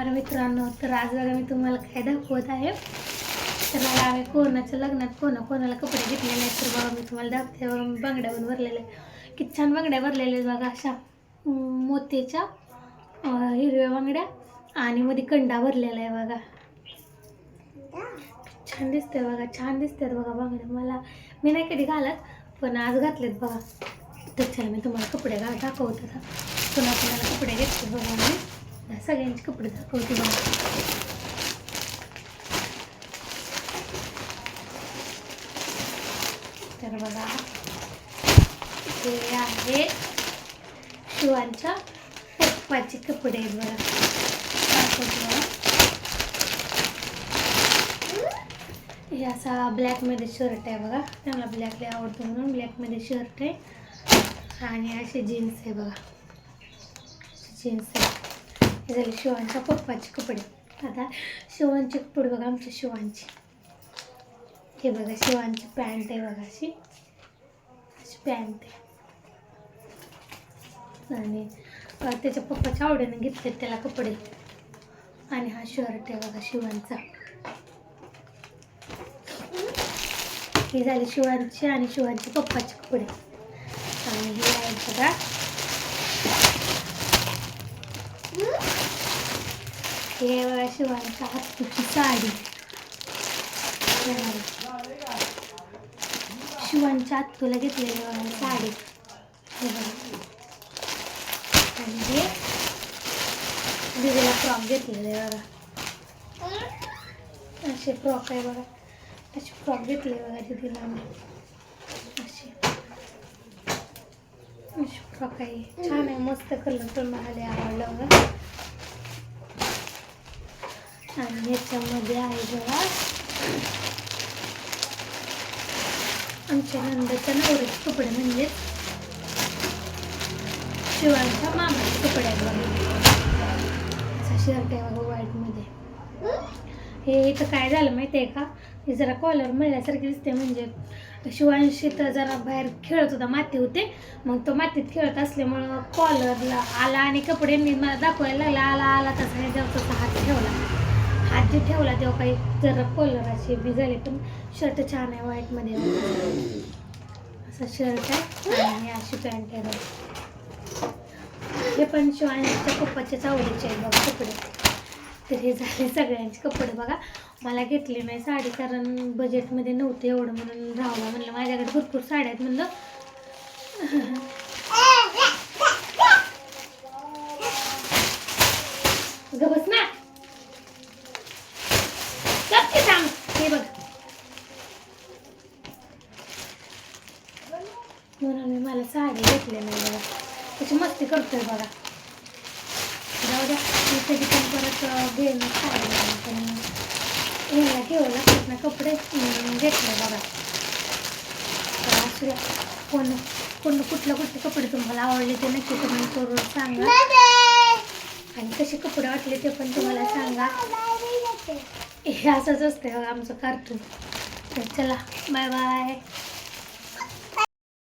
नमस्कार मित्रांनो. तर आज बघा मी तुम्हाला काय दाखवत आहे. तर मला आम्ही कोणाच्या लग्नात कोणा कोणाला कपडे घेतले नाही तर बघा मी तुम्हाला दाखवते. बघा मी बांगड्यावर भरलेले किती छान बांगड्या भरलेल्या आहेत बघा अशा मोत्याच्या हिरव्या बांगड्या आणि मध्ये कंडा भरलेला आहे बघा. छान दिसतंय बघा छान दिसतात बघा बांगड्या. मला मी नाही कधी घालत पण आज घातलेत बघा. तर चला मी तुम्हाला कपडे घाल दाखवत आता. पुन्हा पुन्हा कपडे घेतले बघा मी. सगळ्यांचे कपडे दाखवते बघा. तर बघा हे आहे शिवांच्या पप्पाचे कपडे आहेत बघा. दाखवते हे असा ब्लॅकमध्ये शर्ट आहे बघा. त्यांना ब्लॅक लय आवडतो म्हणून ब्लॅकमध्ये शर्ट आहे. आणि असे जीन्स आहे बघा. जीन्स आहे हे झाले शिवांच्या पप्पाचे कपडे. आता शिवांचे कपडे बघा आमच्या शिवांचे. हे बघा शिवांची पॅन्ट आहे बघा अशी. अशी पॅन्ट आहे. आणि त्याच्या पप्पाच्या आवडीने घेतले त्याला कपडे. आणि हा शर्ट आहे बघा शिवांचा. हे झाले शिवांचे आणि शिवांचे पप्पाचे कपडे. आणि हे आहे बघा. हे बघा. शिवांच्या साडी शिवांच्या आत्तूला घेतलेली बघा. साडी. म्हणजे आणि दिदीला फ्रॉक घेतलेले बघा. असे फ्रॉक आहे बघा. असे फ्रॉक घेतले बघा दिदीला मी असे. असे फ्रॉक आहे. छान आहे. मस्त कलर पण मला आवडलं बघा. आणि ह्याच्यामध्ये आहे बघा. आमच्या नंदाच्या नवऱ्याचे कपडे म्हणजे शिवांच्या मामाचे कपडे आहेत बघा. शर्ट आहे बघा व्हाईटमध्ये हे इथं काय झालं माहिती आहे का? हे जरा कॉलर मिळल्यासारखे दिसते म्हणजे शिवांशी तर जरा बाहेर खेळत होता माती होते. मग तो मातीत खेळत असल्यामुळं कॉलरला आला आणि कपडे मी मला दाखवायला लागला. आला आला तसा ह्याच्यावर तसा हात ठेवला हात जे ठेवला तेव्हा काही जरा कलर असे बी झाले पण शर्ट छान आहे व्हाईटमध्ये असा शर्ट आहे आणि अशी पॅन्ट आहे हे पण शिवांच्या पप्पाच्याच आवडीचे आहेत बघा कपडे. तर हे झाले सगळ्यांचे कपडे बघा. मला घेतले नाही साडी कारण बजेटमध्ये नव्हते एवढं म्हणून राहलं म्हणलं माझ्याकडे भरपूर साड्या आहेत म्हणलं. गबस ना गप की सांग हे बघ म्हणून मी मला साडी घेतली नाही बघा त्याची मस्ती करतोय बघा. जाऊ द्या त्याची पण परत अं, साडी पण ठेवलं लागतात ना कपडे घेतले बघा. तर असू द्या कोण कोण कुठले कुठले कपडे तुम्हाला आवडले ते नक्की कमेंट करून सांगा. आणि कसे कपडे वाटले ते पण तुम्हाला सांगा. हे असंच असतं आमचं कार्टून तर चला बाय बाय